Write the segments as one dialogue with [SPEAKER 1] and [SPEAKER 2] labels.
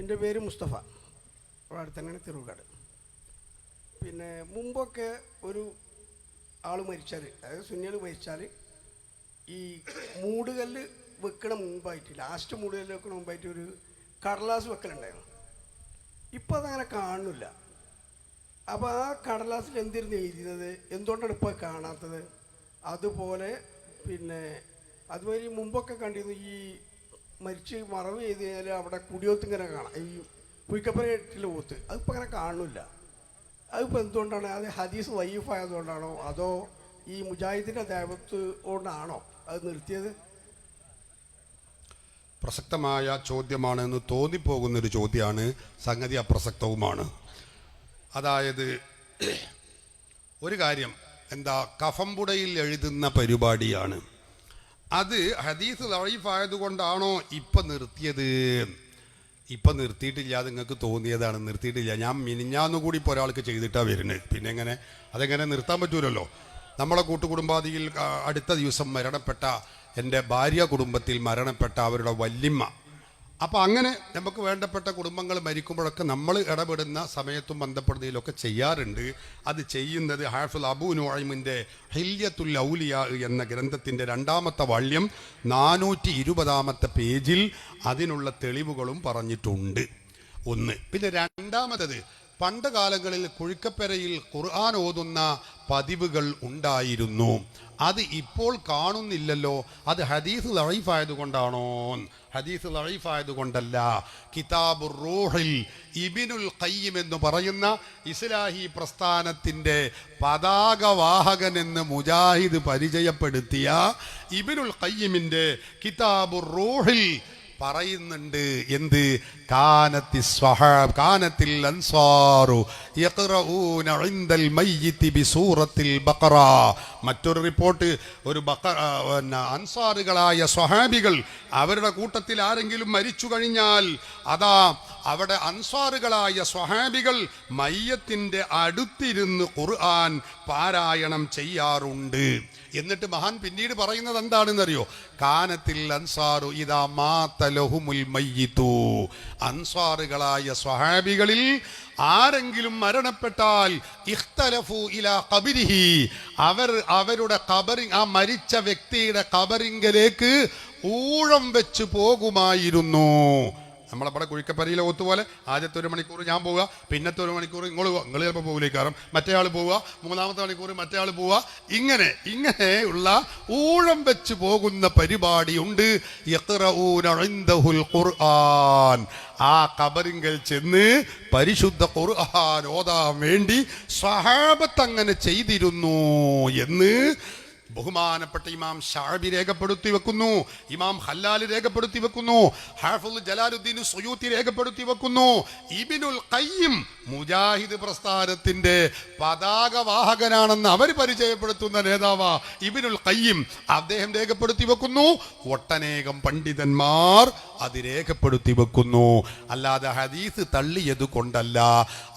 [SPEAKER 1] എന്റെ പേര് മുസ്തഫ. അവിടെ തന്നെയാണ് തിരുവുകാട് പിന്നെ മുമ്പൊക്കെ ഒരു ആൾ മരിച്ചാൽ അതായത് സുന്നികൾ മരിച്ചാൽ ഈ മൂടുകല്ല് വെക്കണ മുമ്പായിട്ട് ലാസ്റ്റ് മൂടുകല്ല് വെക്കണ മുമ്പായിട്ട് ഒരു കടലാസ് വെക്കലുണ്ടായിരുന്നു. ഇപ്പം അതങ്ങനെ കാണുന്നില്ല. അപ്പോൾ ആ കടലാസിൽ എന്തിരുന്ന് എഴുതിയത്? എന്തുകൊണ്ടാണ് ഇപ്പോൾ കാണാത്തത്? അതുപോലെ പിന്നെ അതുമാതിരി മുമ്പൊക്കെ കണ്ടിരുന്നു ഈ മരിച്ച് മറവ് ചെയ്ത് കഴിഞ്ഞാൽ അവിടെ കുടിയോത്ത് ഇങ്ങനെ കാണാം. ഈ കുയിക്കപ്പനട്ടിലെ പോത്ത്. അതിപ്പോൾ അങ്ങനെ കാണുന്നില്ല. അതിപ്പോൾ എന്തുകൊണ്ടാണ്? അത് ഹദീസ് വൈഫായതുകൊണ്ടാണോ? അതോ ഈ മുജാഹിദിന്റെ ദേവത്ത് കൊണ്ടാണോ അത് നിർത്തിയത്?
[SPEAKER 2] പ്രസക്തമായ ചോദ്യമാണ് എന്ന് തോന്നിപ്പോകുന്നൊരു ചോദ്യമാണ്. സംഗതി അപ്രസക്തവുമാണ്. അതായത് ഒരു കാര്യം. എന്താ കഫംപുടയിൽ എഴുതുന്ന പരിപാടിയാണ്. അത് ഹദീസ് ലൈഫായതുകൊണ്ടാണോ ഇപ്പം നിർത്തിയത്? ഇപ്പം നിർത്തിയിട്ടില്ല അത് നിങ്ങൾക്ക് തോന്നിയതാണ്. നിർത്തിയിട്ടില്ല. ഞാൻ മിനിഞ്ഞാന്ന് കൂടി ഇപ്പോൾ ഒരാൾക്ക് ചെയ്തിട്ടാണ് വരുന്നത്. പിന്നെ എങ്ങനെ? അതെങ്ങനെ നിർത്താൻ പറ്റൂലല്ലോ. നമ്മളെ കൂട്ടുകുടുംബാദിയിൽ അടുത്ത ദിവസം മരണപ്പെട്ട എന്റെ ഭാര്യ കുടുംബത്തിൽ മരണപ്പെട്ട അവരുടെ വല്യമ്മ അപ്പോൾ അങ്ങനെ നമുക്ക് വേണ്ടപ്പെട്ട കുടുംബങ്ങൾ മരിക്കുമ്പോഴൊക്കെ നമ്മൾ ഇടപെടുന്ന സമയത്തും ബന്ധപ്പെടുന്നതിലൊക്കെ ചെയ്യാറുണ്ട്. അത് ചെയ്യുന്നത് ഹാഫുൽ അബു നോയിമിന്റെ ഹില്യത്തുൽ ഔലിയ എന്ന ഗ്രന്ഥത്തിന്റെ രണ്ടാമത്തെ വാള്യം നാനൂറ്റി ഇരുപതാമത്തെ പേജിൽ അതിനുള്ള തെളിവുകളും പറഞ്ഞിട്ടുണ്ട്. ഒന്ന്. പിന്നെ രണ്ടാമത്തത് പണ്ട് കാലങ്ങളിൽ കുഴിക്കപ്പെരയിൽ ഖുർആൻ ഓതുന്ന പതിവുകൾ ഉണ്ടായിരുന്നു. അത് ഇപ്പോൾ കാണുന്നില്ലല്ലോ. അത് ഹദീസ് ലൈഫായതുകൊണ്ടാണോ ഹദീസ് ലൈഫായതുകൊണ്ടല്ല കിതാബ് റൂഹിൽ ഇബിനുൽ ഖയ്യിം എന്ന് പറയുന്ന ഇസ്ലാഹി പ്രസ്ഥാനത്തിന്റെ പതാകവാഹകൻ എന്ന് മുജാഹിദ് പരിചയപ്പെടുത്തിയ ഇബിനുൽ കയ്യമിന്റെ കിതാബ് റൂഹിൽ പറയുന്നുണ്ട്. എന്ത്? കാനത്തി സ്വഹാബ് കാനത്തിൽ അൻസാറു യഖ്റഊന ഇൻദൽ മയ്യിത്തി ബിസൂറത്തിൽ ബഖറ. മറ്റൊരു റിപ്പോർട്ട് ഒരു ബഖറ അൻസാറുകളായ സ്വഹാബികൾ അവരുടെ കൂട്ടത്തിൽ ആരെങ്കിലും മരിച്ചു കഴിഞ്ഞാൽ അതാ അവിടെ അൻസാറുകളായ സ്വഹാബികൾ മയ്യത്തിന്റെ അടുത്തിരുന്ന് ഖുർആൻ പാരായണം ചെയ്യാറുണ്ട്. എന്നിട്ട് മഹാൻ പിന്നീട് പറയുന്നത് എന്താണെന്നറിയോ? കാനത്തിൽ അൻസാറു ഇതാ മാതലഹുമുൽ മയ്യിത്തു. അൻസാറുകളായ സ്വഹാബികളിൽ ആരെങ്കിലും മരണപ്പെട്ടാൽ ഇഖ്തലഫു ഇലാ ഖബരിഹി. അവർ അവരുടെ ഖബറി ആ മരിച്ച വ്യക്തിയുടെ ഖബറിങ്കലേക്ക് ഊഴം വെച്ച് പോകുമായിരുന്നു. നമ്മളവിടെ കുഴിക്കപ്പരയിലെ ഒത്തുപോലെ ആദ്യത്തെ ഒരു മണിക്കൂർ ഞാൻ പോവുക പിന്നത്തെ ഒരു മണിക്കൂർ ഇങ്ങോട്ട് പോവുക. നിങ്ങൾ ചിലപ്പോൾ പോകില്ലേ കാരണം മറ്റേ ആൾ പോവുക മൂന്നാമത്തെ മണിക്കൂർ മറ്റേ ആൾ പോവുക. ഇങ്ങനെ ഇങ്ങനെയുള്ള ഊഴം വെച്ച് പോകുന്ന പരിപാടിയുണ്ട്. ഖുർആൻ. ആ കബറിങ്കൽ ചെന്ന് പരിശുദ്ധ ഖുർആൻ ഓതാൻ വേണ്ടി സഹാബത്ത് അങ്ങനെ ചെയ്തിരുന്നു എന്ന് ബഹുമാനപ്പെട്ട ഇമാം ഷാബി രേഖപ്പെടുത്തി വെക്കുന്നു ഇമാം ഹല്ലാൽ രേഖപ്പെടുത്തി വെക്കുന്നു ഹാഫുൽ ജലാലുദ്ദീൻ സുയൂത്തി രേഖപ്പെടുത്തി വെക്കുന്നു ഇബിനുൽ കയ്യും മുജാഹിദ് പ്രസ്ഥാനത്തിന്റെ പതാകവാഹകനാണെന്ന് അവർ പരിചയപ്പെടുത്തുന്ന നേതാവ ഇബിനുൽ കയ്യും അദ്ദേഹം രേഖപ്പെടുത്തി വെക്കുന്നു ഒട്ടനേകം പണ്ഡിതന്മാർ അത് രേഖപ്പെടുത്തി വെക്കുന്നു. അല്ലാതെ ഹദീസ് തള്ളിയത് കൊണ്ടല്ല.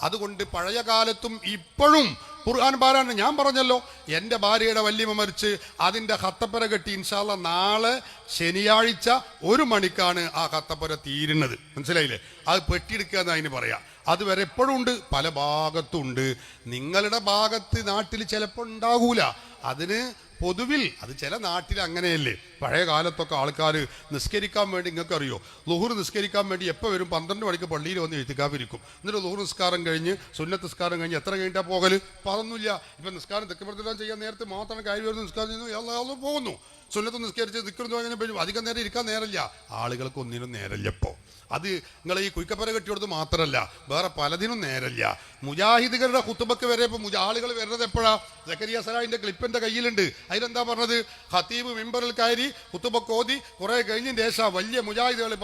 [SPEAKER 2] അതുകൊണ്ട് പഴയ കാലത്തും ഇപ്പോഴും ഖുർആൻ പാരായണം. ഞാൻ പറഞ്ഞല്ലോ എന്റെ ഭാര്യയുടെ വല്യമ്മ മരിച്ച് അതിന്റെ ഹത്തപ്പര കെട്ടി ഇൻഷാല്ല നാളെ ശനിയാഴ്ച ഒരു മണിക്കാണ് ആ ഹത്തപ്പര തീരുന്നത്. മനസ്സിലായില്ലേ? അത് പെട്ടിയെടുക്കുക എന്ന് അതിന് പറയാം. അതുവരെ എപ്പോഴും ഉണ്ട് പല ഭാഗത്തും ഉണ്ട്. നിങ്ങളുടെ ഭാഗത്ത് നാട്ടിൽ ചിലപ്പോൾ ഉണ്ടാകൂല. അതിന് പൊതുവിൽ അത് ചില നാട്ടിൽ അങ്ങനെയല്ലേ? പഴയ കാലത്തൊക്കെ ആൾക്കാർ നിസ്കരിക്കാൻ വേണ്ടി നിങ്ങൾക്കറിയോ? ലുഹുർ നിസ്കരിക്കാൻ വേണ്ടി എപ്പോൾ വരും? പന്ത്രണ്ട് മണിക്ക് പള്ളിയിൽ വന്ന് എഴുത്തിക്കാവിരിക്കും എന്നിട്ട് ലുഹുർ നിസ്കാരം കഴിഞ്ഞ് സുന്നത്ത് നിസ്കാരം കഴിഞ്ഞ് എത്ര കഴിഞ്ഞിട്ടാണ് പോകൽ പറഞ്ഞില്ല ഇപ്പം നിസ്കാരം തെക്കുപുറത്തിടാൻ ചെയ്യാൻ നേരത്തെ മാത്രമാണ് കാര്യം നിസ്കാരം ചെയ്യുന്നു. എല്ലാം പോകുന്നു. സുന്നത്ത് നിസ്കരിച്ച് നിൽക്കുന്നു കഴിഞ്ഞാൽ അധികം നേരം ഇരിക്കാൻ നേരമില്ല. ആളുകൾക്ക് ഒന്നിനും നേരമില്ല ഇപ്പോൾ അത് നിങ്ങൾ ഈ കുയിക്കപ്പര കെട്ടിയെടുത്ത് മാത്രമല്ല വേറെ പലതിനും നേരമില്ല. മുജാഹിദുകളുടെ കുത്തുബക്ക് വരെ ഇപ്പോൾ മുജ- ആളുകൾ വരുന്നത് എപ്പോഴാ? ജക്കരിയ സലാഹിന്റെ ക്ലിപ്പിന്റെ കയ്യിലുണ്ട്. അതിലെന്താ പറഞ്ഞത്? ഹത്തീബ് മിമ്പറിൽ കയറി കുത്തുബക്ക് ഓതി കുറേ കഴിഞ്ഞ ശേഷം വലിയ മുജാഹിദുകൾ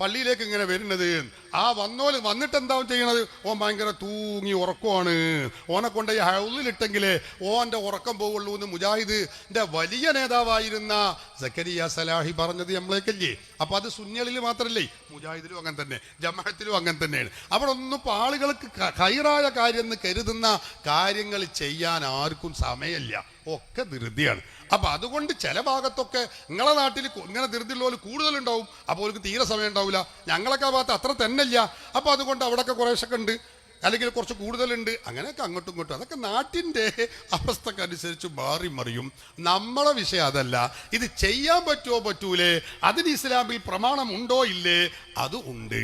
[SPEAKER 2] പള്ളിയിലേക്ക് ഇങ്ങനെ വരുന്നത്. ആ വന്നോൽ വന്നിട്ട് എന്താവും ചെയ്യണത്? ഓൻ ഭയങ്കര തൂങ്ങി ഉറക്കമാണ് ഓനെ കൊണ്ട് ഈ ഹൗലിലിട്ടെങ്കിലേ ഓന്റെ ഉറക്കം പോവുള്ളൂ എന്ന് മുജാഹിദിന്റെ വലിയ നേതാവ് നേതാവായിരുന്ന സക്കരിയ സലാഹി പറഞ്ഞത് നമ്മളേക്കല്ലേ അപ്പൊ അത് സുന്നികളിൽ മാത്രമല്ലേ മുജാഹിദിലും അങ്ങനെ തന്നെ. ജമാഅത്തിലും അങ്ങനെ തന്നെയാണ്. അവിടെ ഒന്നും ഇപ്പൊ ആളുകൾക്ക് കൈറായ കാര്യം എന്ന് കരുതുന്ന കാര്യങ്ങൾ ചെയ്യാൻ ആർക്കും സമയമില്ല. ഒക്കെ ധൃതിയാണ്. അപ്പൊ അതുകൊണ്ട് ചില ഭാഗത്തൊക്കെ നിങ്ങളെ നാട്ടിൽ ഇങ്ങനെ ധൃതിയുള്ളവർ കൂടുതലുണ്ടാവും. അപ്പോൾ അവർക്ക് തീരെ സമയം ഉണ്ടാവില്ല ഞങ്ങളൊക്കെ ആ ഭാഗത്ത് അത്ര തന്നെയില്ല. അപ്പൊ അതുകൊണ്ട് അവിടെയൊക്കെ കുറേശ്ശൊക്കെ ഉണ്ട്. അല്ലെങ്കിൽ കുറച്ച് കൂടുതലുണ്ട്. അങ്ങനെയൊക്കെ അങ്ങോട്ടും ഇങ്ങോട്ടും. അതൊക്കെ നാട്ടിന്റെ അവസ്ഥക്കനുസരിച്ച് മാറി മറിയും. നമ്മളെ വിഷയം അതല്ല. ഇത് ചെയ്യാൻ പറ്റുമോ പറ്റൂലേ? അതിന് ഇസ്ലാമിൽ പ്രമാണം ഉണ്ടോ ഇല്ലേ? അത് ഉണ്ട്.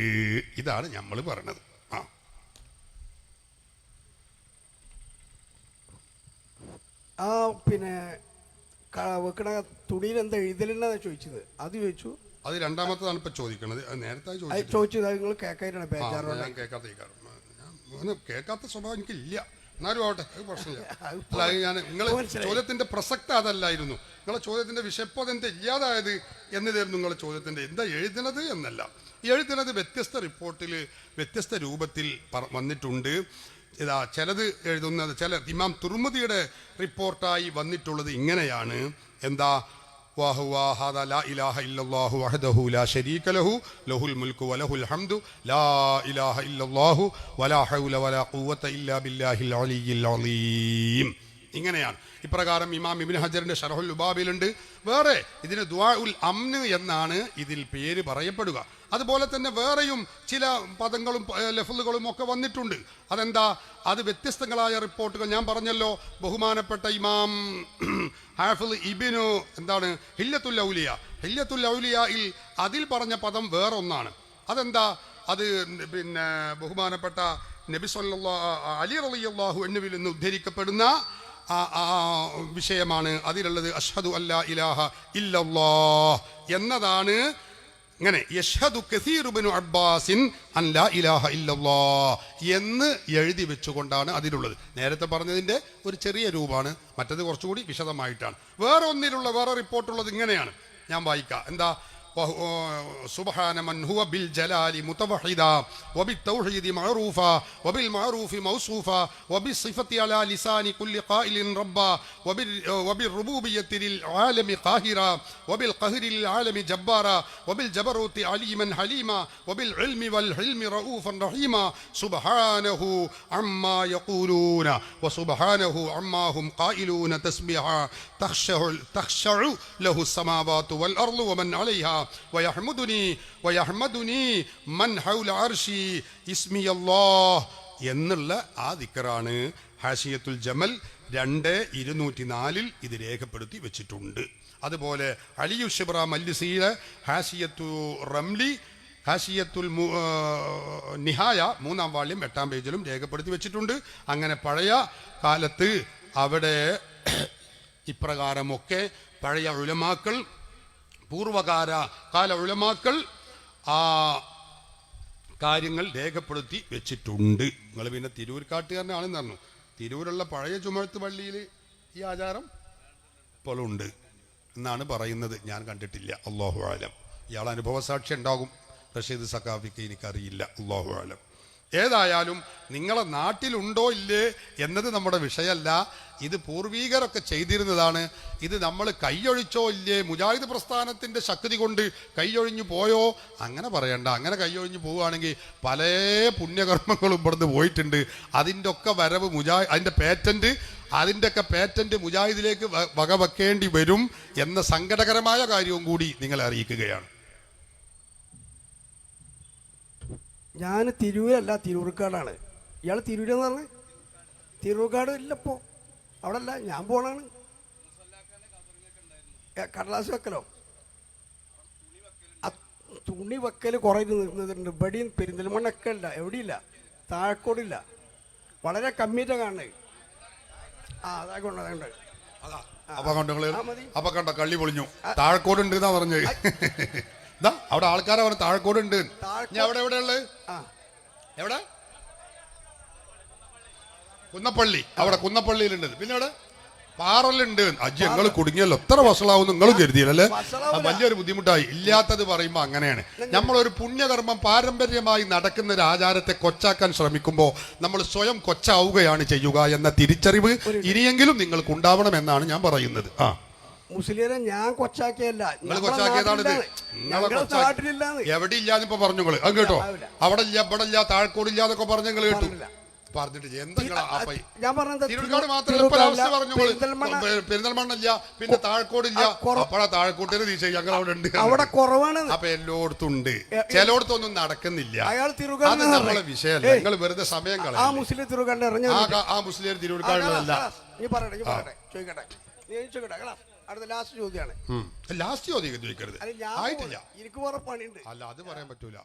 [SPEAKER 2] ഇതാണ് നമ്മൾ പറയണത് ആ.
[SPEAKER 1] ആ പിന്നെ വെക്കണ തുണിയിൽ എന്താ എഴുതലെന്നാ ചോദിച്ചത്? അത് ചോദിച്ചു.
[SPEAKER 2] അത് രണ്ടാമത്തതാണ് ഇപ്പൊ ചോദിക്കണത്. നേരത്തെ
[SPEAKER 1] ചോദിച്ചത് നിങ്ങൾ കേൾക്കാനാണ്
[SPEAKER 2] ഞാൻ കേൾക്കാത്ത ഞാൻ കേൾക്കാത്ത സ്വഭാവം എനിക്കില്ല. എന്നാലും ആവട്ടെ അത് പ്രശ്നമില്ല. അല്ല ഞാൻ നിങ്ങൾ ചോദ്യത്തിന്റെ പ്രസക്ത അതല്ലായിരുന്നു. നിങ്ങളെ ചോദ്യത്തിന്റെ വിഷയപ്പോ അതെന്താ ഇല്ലാതായത് എന്നതായിരുന്നു നിങ്ങളെ ചോദ്യത്തിന്റെ എന്താ എഴുതുന്നത് എന്നല്ല. എഴുതുന്നത് വ്യത്യസ്ത റിപ്പോർട്ടിൽ വ്യത്യസ്ത രൂപത്തിൽ വന്നിട്ടുണ്ട്. ഇതാ ചിലത് എഴുതുന്നത് ചില ഇമാം തുർമുദിയുടെ റിപ്പോർട്ടായി വന്നിട്ടുള്ളത് ഇങ്ങനെയാണ്. എന്താ وهو هذا لا إله إلا الله وحده لا شريك له له الملك وله الحمد لا إله إلا الله ولا حول ولا قوة إلا بالله العلي العظيم ഇങ്ങനെയാണ്. ഇപ്രകാരം ഇമാം ഇബിൻ ഹജറിന്റെ ഷറഹുൽ ഉബാബിലുണ്ട് വേറെ ഇതിന് ദ്വാ ഉൽ അമ്ന് എന്നാണ് ഇതിൽ പേര് പറയപ്പെടുക. അതുപോലെ തന്നെ വേറെയും ചില പദങ്ങളും ലഫലുകളും ഒക്കെ വന്നിട്ടുണ്ട്. അതെന്താ? അത് വ്യത്യസ്തങ്ങളായ റിപ്പോർട്ടുകൾ. ഞാൻ പറഞ്ഞല്ലോ ബഹുമാനപ്പെട്ട ഇമാം ഹാഫിൽ ഇബിനു എന്താണ്? ഹില്ലത്തുൽ ഔലിയ. ഹില്ലത്തുൽ ഔലിയയിൽ അതിൽ പറഞ്ഞ പദം വേറൊന്നാണ്. അതെന്താ? അത് പിന്നെ ബഹുമാനപ്പെട്ട നബി അലി റളിയല്ലാഹു എന്നിവിൽ നിന്ന് ഉദ്ധരിക്കപ്പെടുന്ന വിഷയമാണ്. അതിലുള്ളത് അഷ്ഹദു അല്ലാ ഇലാഹ ഇല്ലാ എന്നതാണ് ഇങ്ങനെ യഷദു കസീറുബിനു അബ്ബാസിൻ അല്ലാ ഇലാഹ ഇല്ലാ എന്ന് എഴുതി വെച്ചുകൊണ്ടാണ് അതിലുള്ളത്. നേരത്തെ പറഞ്ഞതിന്റെ ഒരു ചെറിയ രൂപമാണ് മറ്റത് കുറച്ചുകൂടി വിശദമായിട്ടാണ്. വേറെ ഒന്നിലുള്ള വേറെ റിപ്പോർട്ടുള്ളത് ഇങ്ങനെയാണ്. ഞാൻ വായിക്കാം. എന്താ? سبحان من هو بالجلال متوحدا وبالتوحيد معروفا وبالمعروف موصوفا وبالصفة على لسان كل قائل ربا وبال- وبالربوبية للعالم قاهرا وبالقهر للعالم جبارا وبالجبروت عليما حليما وبالعلم والحلم رؤوفا رحيما سبحانه عما يقولون وسبحانه عما هم قائلون تسبيحا تخشع تخشع له السماوات والأرض ومن عليها മൻ ഹൗല എന്നുള്ള ആ ദിക്കറാണ് ഹാഷിയത്തുൽ ജമൽ രണ്ട് ഇരുന്നൂറ്റി നാലിൽ ഇത് രേഖപ്പെടുത്തി വെച്ചിട്ടുണ്ട്. അതുപോലെ അലിയു ഷിബ്ര മല്ലിസിയിലെ ഹാഷിയത്തു റംലി ഹാഷിയത്തുൽ നിഹായ മൂന്നാം വാള്യം എട്ടാം പേജിലും രേഖപ്പെടുത്തി വെച്ചിട്ടുണ്ട്. അങ്ങനെ പഴയ കാലത്ത് അവിടെ ഇപ്രകാരമൊക്കെ പഴയ ഉലമാക്കൾ പൂർവകാല കാല ഉലമാക്കൾ ആ കാര്യങ്ങൾ രേഖപ്പെടുത്തി വെച്ചിട്ടുണ്ട്. നിങ്ങൾ പിന്നെ തിരൂർക്കാട്ടുകാരനാണെന്ന് പറഞ്ഞു. തിരൂരുള്ള പഴയ ചുമഴത്ത് പള്ളിയിൽ ഈ ആചാരം ഇപ്പോഴും ഉണ്ട് എന്നാണ് പറയുന്നത്. ഞാൻ കണ്ടിട്ടില്ല. അള്ളാഹു ആലം ഇയാൾ അനുഭവസാക്ഷി ഉണ്ടാകും. റഷീദ് സഖാഫിക്ക് എനിക്കറിയില്ല. അള്ളാഹു ആലം ഏതായാലും നിങ്ങളെ നാട്ടിലുണ്ടോ ഇല്ലേ എന്നത് നമ്മുടെ വിഷയമല്ല. ഇത് പൂർവീകരൊക്കെ ചെയ്തിരുന്നതാണ്. ഇത് നമ്മൾ കൈയൊഴിച്ചോ ഇല്ലേ? മുജാഹിദ് പ്രസ്ഥാനത്തിന്റെ ശക്തി കൊണ്ട് കൈയൊഴിഞ്ഞു പോയോ? അങ്ങനെ പറയണ്ട. അങ്ങനെ കൈയൊഴിഞ്ഞു പോവുകയാണെങ്കിൽ പല പുണ്യകർമ്മങ്ങളും ഇവിടുന്ന് പോയിട്ടുണ്ട്. അതിന്റെ ഒക്കെ വരവ് മുജാ അതിന്റെ പേറ്റന്റ് അതിന്റെയൊക്കെ പേറ്റന്റ് മുജാഹിദിലേക്ക് വകവെക്കേണ്ടി വരും എന്ന സങ്കടകരമായ കാര്യവും കൂടി നിങ്ങളെ അറിയിക്കുകയാണ്.
[SPEAKER 1] ഞാൻ തിരൂരല്ല തിരൂർക്കാടാണ്. ഇയാൾ തിരൂരെന്ന് പറഞ്ഞത് തിരൂർക്കാട് ഇല്ലപ്പോ. അവിടെ അല്ല ഞാൻ പോണാണ്. കടലാസ് വെക്കലോ? തുണി വെക്കൽ കുറേ നിന്നിട്ടുണ്ട്. ഇവിടെയും പെരിന്തൽമണ്ണൊക്കെ ഇല്ല എവിടെയില്ല താഴക്കോടില്ല. വളരെ കമ്മിയായിട്ടാ കാണുന്നത് ആ അതാ കൊണ്ട് അതുകൊണ്ട്
[SPEAKER 2] അതാ അപ്പൊ കണ്ടോ? അപ്പൊ കണ്ട കള്ളി പൊളിഞ്ഞു. താഴക്കോട് ഉണ്ട് എന്നാ പറഞ്ഞത് ഇതാ അവിടെ ആൾക്കാരെ പറഞ്ഞു താഴക്കോട് ഉണ്ട് ഞാൻ എവിടെ എവിടെ ഉള്ളത്? എവിടെ? കുന്നപ്പള്ളി. അവിടെ കുന്നപ്പള്ളിയിലുണ്ട്. പിന്നെ അവിടെ പാറലുണ്ട് അജ്ജി ഞങ്ങൾ കുടുങ്ങിയല്ലോ. എത്ര വഷളാവും നിങ്ങൾ കരുതിയല്ലേ
[SPEAKER 1] വഷളാവൂല.
[SPEAKER 2] വലിയൊരു ബുദ്ധിമുട്ടായി. ഇല്ലാത്തത് പറയുമ്പോ അങ്ങനെയാണ്. നമ്മളൊരു പുണ്യകർമ്മം പാരമ്പര്യമായി നടക്കുന്ന ഒരു ആചാരത്തെ കൊച്ചാക്കാൻ ശ്രമിക്കുമ്പോൾ നമ്മൾ സ്വയം കൊച്ചാവുകയാണ് ചെയ്യുക എന്ന തിരിച്ചറിവ് ഇനിയെങ്കിലും നിങ്ങൾക്ക് ഉണ്ടാവണം എന്നാണ് ഞാൻ പറയുന്നത്. ആ.
[SPEAKER 1] മുസ്ലിരെ ഞാൻ കൊച്ചാക്കിയല്ല
[SPEAKER 2] എവിടെ ഇല്ലാന്ന് ഇപ്പൊ പറഞ്ഞു നിങ്ങൾ. അത് കേട്ടോ? അവിടെ ഇല്ല ഇവിടെ ഇല്ല. താഴ്ക്കോട് ഇല്ല എന്നൊക്കെ പറഞ്ഞു നിങ്ങൾ കേട്ടു. പറഞ്ഞിട്ട് എന്തെങ്കിലും.
[SPEAKER 1] പെരിന്തൽമണ്ണ
[SPEAKER 2] ഇല്ല പിന്നെ താഴ്ക്കോടില്ല. അപ്പഴാ താഴ്ക്കോട്ടിന് തീച്ച ഞങ്ങൾ അവിടെ ഉണ്ട്.
[SPEAKER 1] അവിടെ കുറവാണ്.
[SPEAKER 2] അപ്പൊ എല്ലായിടത്തും ഉണ്ട് ചിലയിടത്തൊന്നും നടക്കുന്നില്ല.
[SPEAKER 1] അയാൾ
[SPEAKER 2] അത് നമ്മളെ വിഷയമല്ല. നിങ്ങൾ വെറുതെ സമയം
[SPEAKER 1] ആ
[SPEAKER 2] കളയാം
[SPEAKER 1] മുസ്ലിം ഇറങ്ങി
[SPEAKER 2] ആ മുസ്ലിം തിരുവനന്തപുരക്കാരനല്ല
[SPEAKER 1] നീ പറയട്ടെ ചോദിക്കട്ടെ. ചോദിക്കട്ടെ കേട്ടോ അടുത്ത ലാസ്റ്റ് ചോദ്യമാണ്.
[SPEAKER 2] ലാസ്റ്റ് ചോദ്യം ചോദിക്കരുത്. ആയിട്ടില്ല.
[SPEAKER 1] എനിക്ക് കുറെ പണിയുണ്ട്.
[SPEAKER 2] അല്ല അത് പറയാൻ പറ്റൂല.